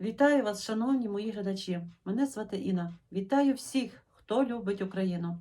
Вітаю вас, шановні мої глядачі. Мене звати Інна. Вітаю всіх, хто любить Україну.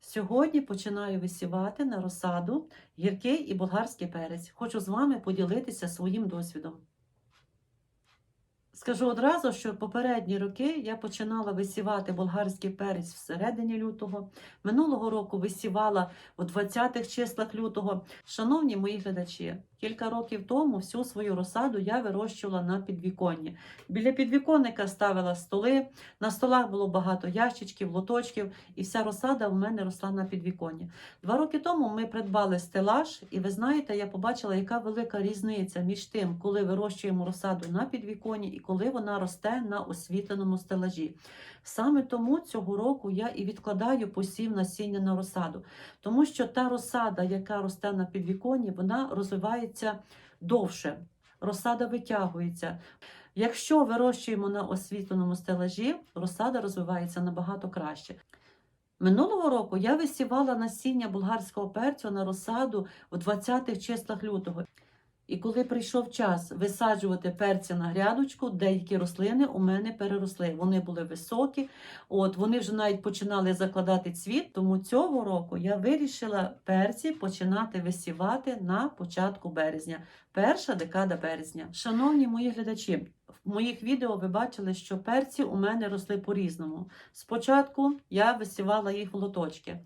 Сьогодні починаю висівати на розсаду гіркий і болгарський перець. Хочу з вами поділитися своїм досвідом. Скажу одразу, що попередні роки я починала висівати болгарський перець всередині лютого. Минулого року висівала у 20-х числах лютого. Шановні мої глядачі, кілька років тому всю свою розсаду я вирощувала на підвіконні. Біля підвіконника ставила столи, на столах було багато ящичків, лоточків, і вся розсада в мене росла на підвіконні. Два роки тому ми придбали стелаж, і ви знаєте, я побачила, яка велика різниця між тим, коли вирощуємо розсаду на підвіконні і коли вона росте на освітленому стелажі. Саме тому цього року я і відкладаю посів насіння на розсаду, тому що та розсада, яка росте на підвіконні, вона розвивається довше, розсада витягується. Якщо вирощуємо на освітленому стелажі, розсада розвивається набагато краще. Минулого року я висівала насіння болгарського перцю на розсаду у 20-х числах лютого. І коли прийшов час висаджувати перці на грядочку, деякі рослини у мене переросли. Вони були високі, от вони вже навіть починали закладати цвіт. Тому цього року я вирішила перці починати висівати на початку березня, перша декада березня. Шановні мої глядачі, в моїх відео ви бачили, що перці у мене росли по-різному. Спочатку я висівала їх в лоточки.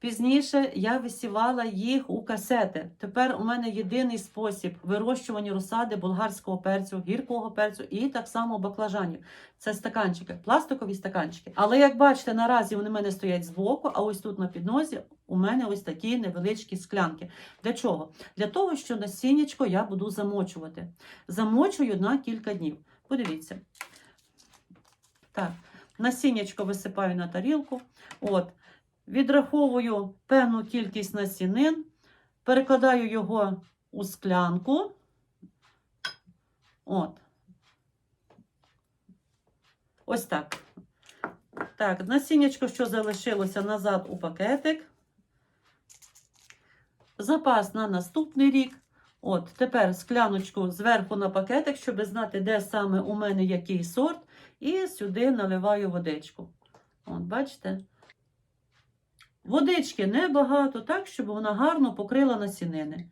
Пізніше я висівала їх у касети. Тепер у мене єдиний спосіб вирощування розсади болгарського перцю, гіркого перцю і так само баклажанів. Це стаканчики, пластикові стаканчики. Але як бачите, наразі вони в мене стоять збоку, а ось тут на піднозі у мене ось такі невеличкі склянки. Для чого? Для того, що насіннячко я буду замочувати. Замочую на кілька днів. Подивіться. Так, насіннячко висипаю на тарілку. От. Відраховую певну кількість насінин, перекладаю його у склянку. От. Ось так. Так, насіннячко, що залишилося назад у пакетик. Запас на наступний рік. От, тепер скляночку зверху на пакетик, щоб знати, де саме у мене який сорт. І сюди наливаю водичку. От, бачите? Водички небагато, так, щоб вона гарно покрила насінини.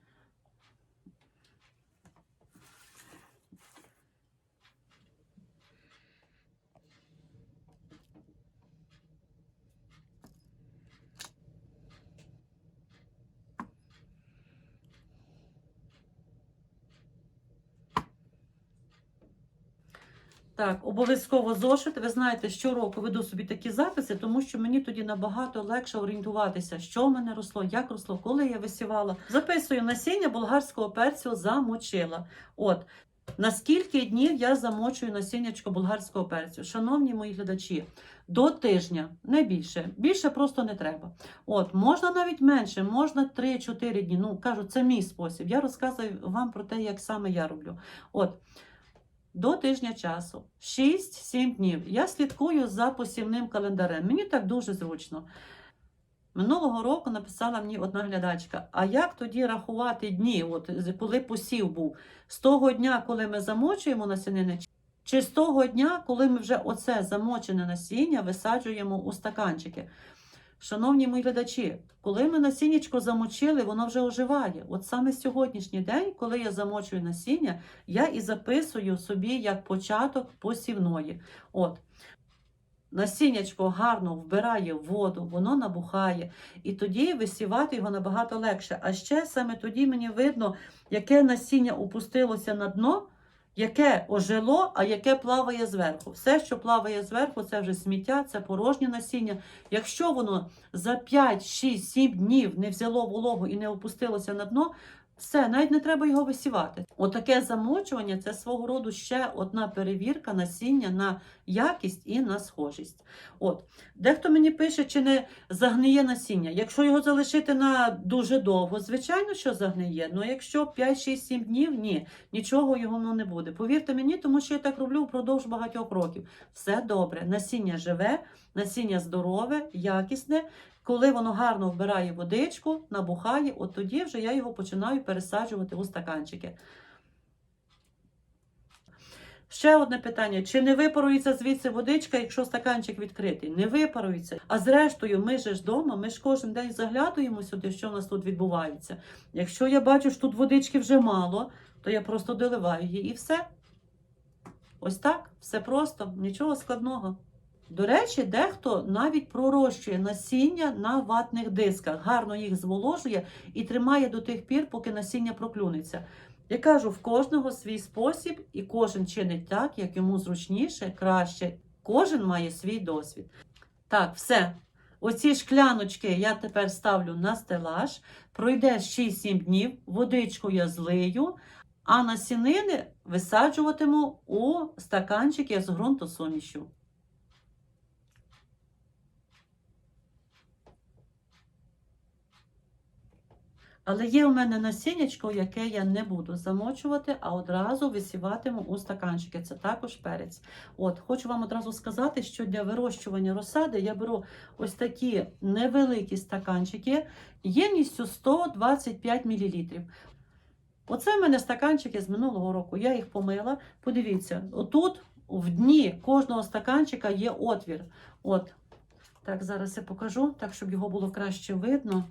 Так, обов'язково зошит. Ви знаєте, щороку веду собі такі записи, тому що мені тоді набагато легше орієнтуватися, що в мене росло, як росло, коли я висівала. Записую насіння болгарського перцю замочила. От. На скільки днів я замочую насіннячко болгарського перцю? Шановні мої глядачі, до тижня, не більше. Більше просто не треба. От, можна навіть менше, можна 3-4 дні. Ну, кажу, це мій спосіб. Я розказую вам про те, як саме я роблю. От, до тижня часу, 6-7 днів. Я слідкую за посівним календарем. Мені так дуже зручно. Минулого року написала мені одна глядачка: а як тоді рахувати дні, от коли посів був? З того дня, коли ми замочуємо насінини, чи з того дня, коли ми вже оце замочене насіння висаджуємо у стаканчики? Шановні мої глядачі, коли ми насіннячко замочили, воно вже оживає. От саме сьогоднішній день, коли я замочую насіння, я і записую собі як початок посівної. От. Насіннячко гарно вбирає воду, воно набухає, і тоді висівати його набагато легше. А ще саме тоді мені видно, яке насіння опустилося на дно, яке ожило, а яке плаває зверху. Все, що плаває зверху, це вже сміття, це порожнє насіння. Якщо воно за 5, 6, 7 днів не взяло вологу і не опустилося на дно, все, навіть не треба його висівати. Отаке замочування це свого роду ще одна перевірка насіння на якість і на схожість. От. Дехто мені пише, чи не загниє насіння. Якщо його залишити на дуже довго, звичайно, що загниє. Ну якщо 5-6-7 днів, ні, нічого його ну, не буде. Повірте мені, тому що я так роблю впродовж багатьох років. Все добре, насіння живе, насіння здорове, якісне. Коли воно гарно вбирає водичку, набухає, от тоді вже я його починаю пересаджувати у стаканчики. Ще одне питання: чи не випарується звідси водичка, якщо стаканчик відкритий? Не випарується. А зрештою, ми же ж вдома, ми ж кожен день заглядуємо сюди, що в нас тут відбувається. Якщо я бачу, що тут водички вже мало, то я просто доливаю її і все. Ось так, все просто, нічого складного. До речі, дехто навіть пророщує насіння на ватних дисках, гарно їх зволожує і тримає до тих пір, поки насіння проклюнеться. Я кажу, в кожного свій спосіб, і кожен чинить так, як йому зручніше, краще. Кожен має свій досвід. Так, все. Оці шкляночки я тепер ставлю на стелаж. Пройде 6-7 днів, водичку я злию, а насінини висаджуватиму у стаканчики з ґрунтосумішю. Але є у мене насіннячко, яке я не буду замочувати, а одразу висіватиму у стаканчики. Це також перець. От, хочу вам одразу сказати, що для вирощування розсади я беру ось такі невеликі стаканчики ємністю 125 мл. Оце в мене стаканчики з минулого року. Я їх помила. Подивіться, отут в дні кожного стаканчика є отвір. От. Так, зараз я покажу, так, щоб його було краще видно.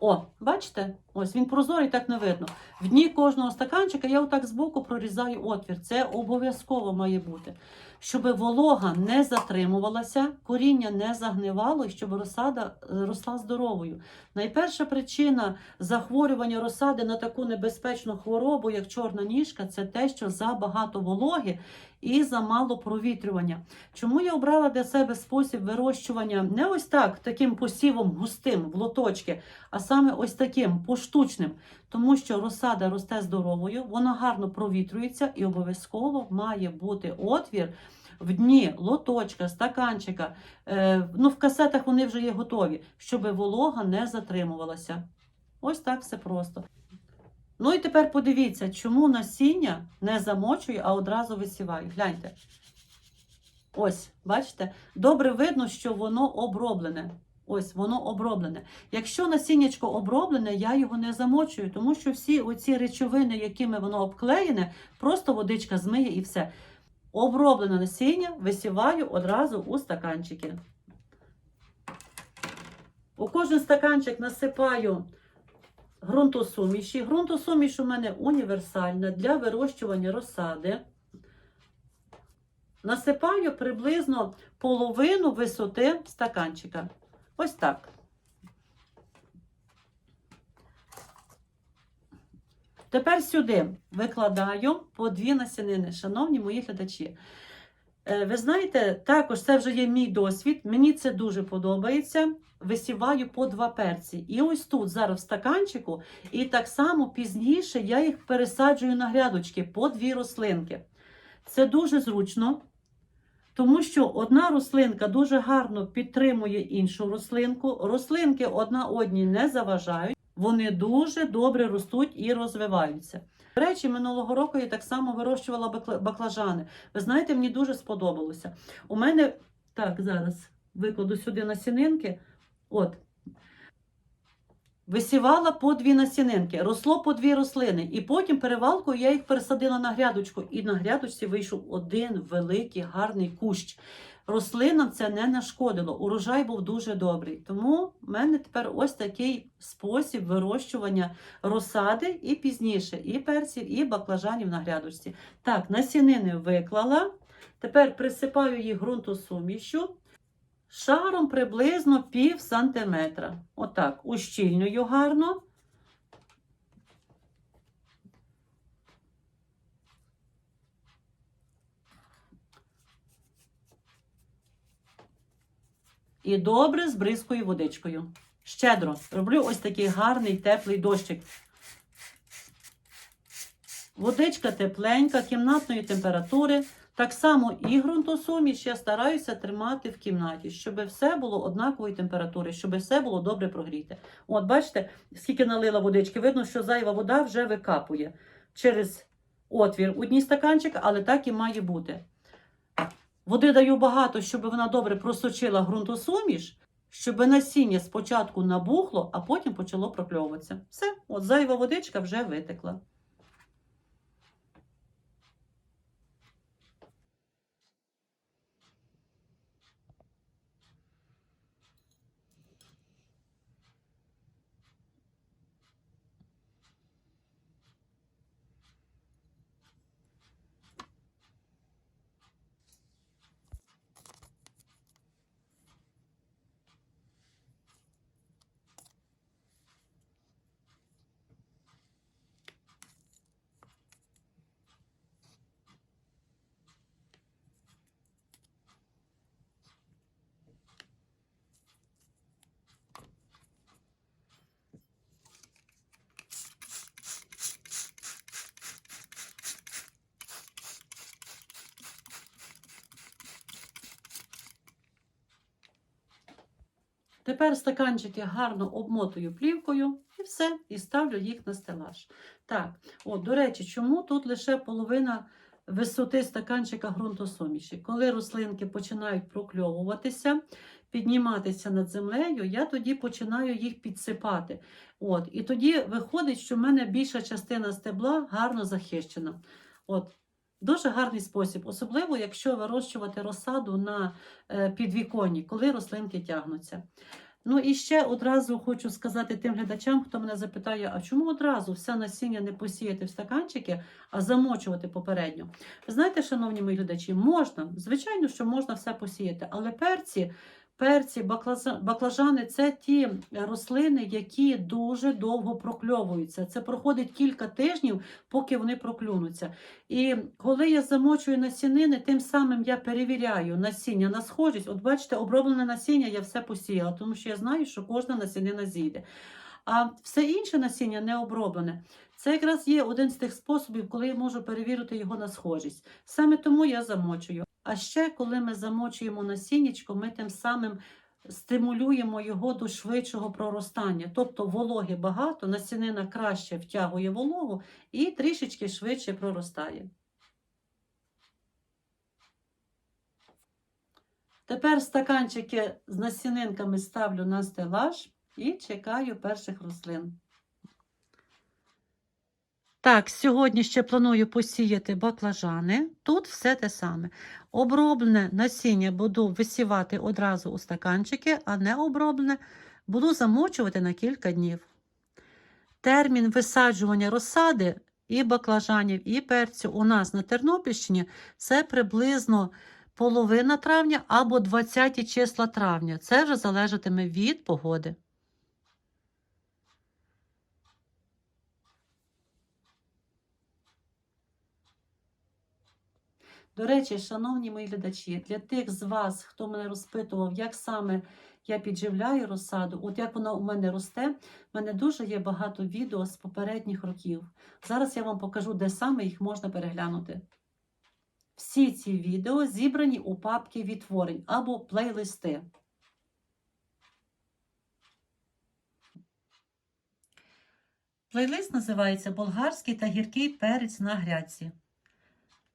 О, бачите? Ось він прозорий, так не видно. В дні кожного стаканчика я отак збоку прорізаю отвір. Це обов'язково має бути. Щоб волога не затримувалася, коріння не загнивало і щоб розсада е, росла здоровою. Найперша причина захворювання розсади на таку небезпечну хворобу, як чорна ніжка, це те, що забагато вологи і замало провітрювання. Чому я обрала для себе спосіб вирощування не ось так, таким посівом густим в лоточки, а саме ось таким поштучним, тому що розсада росте здоровою, вона гарно провітрюється і обов'язково має бути отвір. В дні лоточка, стаканчика, е, ну в касетах вони вже є готові, щоб волога не затримувалася. Ось так все просто. Ну і тепер подивіться, чому насіння не замочую, а одразу висіваю. Гляньте. Ось, бачите? Добре видно, що воно оброблене. Ось воно оброблене. Якщо насіннячко оброблене, я його не замочую, тому що всі оці речовини, якими воно обклеєне, просто водичка змиє і все. Оброблене насіння висіваю одразу у стаканчики. У кожен стаканчик насипаю ґрунтосуміші. Ґрунтосуміш у мене універсальна для вирощування розсади. Насипаю приблизно половину висоти стаканчика. Ось так. Тепер сюди викладаю по дві насінини, шановні мої глядачі. Е, Ви знаєте, також це вже є мій досвід. Мені це дуже подобається. Висіваю по два перці. І ось тут зараз в стаканчику, і так само пізніше я їх пересаджую на грядочки по дві рослинки. Це дуже зручно, тому що одна рослинка дуже гарно підтримує іншу рослинку. Рослинки одна одній не заважають, вони дуже добре ростуть і розвиваються. До речі, минулого року я так само вирощувала баклажани. Ви знаєте, мені дуже сподобалося. У мене так, зараз викладу сюди насінинки. От. Висівала по дві насінинки, росло по дві рослини, і потім перевалкою я їх пересадила на грядочку. І на грядочці вийшов один великий гарний кущ. Рослинам це не нашкодило, урожай був дуже добрий. Тому в мене тепер ось такий спосіб вирощування розсади і пізніше, і перців, і баклажанів на грядочці. Так, насінини виклала. Тепер присипаю їх ґрунтосумішю шаром приблизно пів сантиметра. Отак, ущільнюю гарно. І добре збризкую водичкою. Щедро. Роблю ось такий гарний теплий дощик. Водичка тепленька, кімнатної температури. Так само і ґрунтосуміш я стараюся тримати в кімнаті, щоб все було однакової температури, щоб все було добре прогріте. От, бачите, скільки налила водички, видно, що зайва вода вже викапує через отвір у дні стаканчика, але так і має бути. Води даю багато, щоб вона добре просочила ґрунтосуміш, щоб насіння спочатку набухло, а потім почало прокльовуватися. Все, от зайва водичка вже витекла. Тепер стаканчики гарно обмотую плівкою і все, і ставлю їх на стелаж. Так, от, до речі, чому тут лише половина висоти стаканчика ґрунтосуміші? Коли рослинки починають прокльовуватися, підніматися над землею, я тоді починаю їх підсипати. От, і тоді виходить, що в мене більша частина стебла гарно захищена. От, Дуже гарний спосіб, особливо якщо вирощувати розсаду на е, підвіконні, коли рослинки тягнуться. Ну і ще одразу хочу сказати тим глядачам, хто мене запитає, а чому одразу все насіння не посіяти в стаканчики, а замочувати попередньо? Знаєте, шановні мої глядачі, можна, звичайно, що можна все посіяти, але перці. Перці, баклажани це ті рослини, які дуже довго прокльовуються. Це проходить кілька тижнів, поки вони проклюнуться. І коли я замочую насінини, тим самим я перевіряю насіння на схожість. От бачите, оброблене насіння я все посіяла, тому що я знаю, що кожна насінина зійде. А все інше насіння не оброблене. Це якраз є один з тих способів, коли я можу перевірити його на схожість. Саме тому я замочую. А ще, коли ми замочуємо насіннячко, ми тим самим стимулюємо його до швидшого проростання. Тобто вологи багато, насінина краще втягує вологу і трішечки швидше проростає. Тепер стаканчики з насінинками ставлю на стелаж і чекаю перших рослин. Так, сьогодні ще планую посіяти баклажани. Тут все те саме. Оброблене насіння буду висівати одразу у стаканчики, а не оброблене буду замочувати на кілька днів. Термін висаджування розсади і баклажанів, і перцю у нас на Тернопільщині це приблизно половина травня або 20 числа травня. Це вже залежатиме від погоди. До речі, шановні мої глядачі, для тих з вас, хто мене розпитував, як саме я підживляю розсаду, от як вона у мене росте, в мене дуже є багато відео з попередніх років. Зараз я вам покажу, де саме їх можна переглянути. Всі ці відео зібрані у папки відтворень або плейлисти. Плейлист називається Болгарський та гіркий перець на грядці.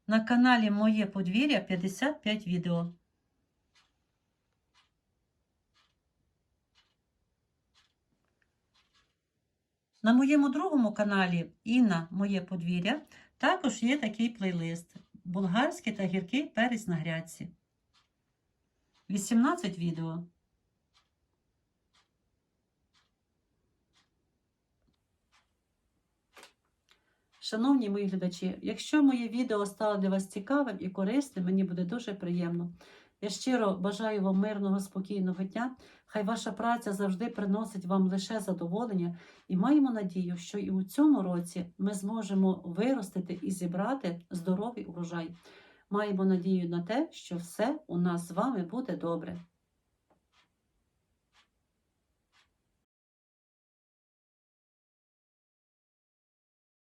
На каналі Моє подвір'я 55 відео. На моєму другому каналі Інна Моє подвір'я також є такий плейлист Болгарський та гіркий перець на грядці. 18 відео. Шановні мої глядачі, якщо моє відео стало для вас цікавим і корисним, мені буде дуже приємно. Я щиро бажаю вам мирного, спокійного дня. Хай ваша праця завжди приносить вам лише задоволення, і маємо надію, що і у цьому році ми зможемо виростити і зібрати здоровий урожай. Маємо надію на те, що все у нас з вами буде добре.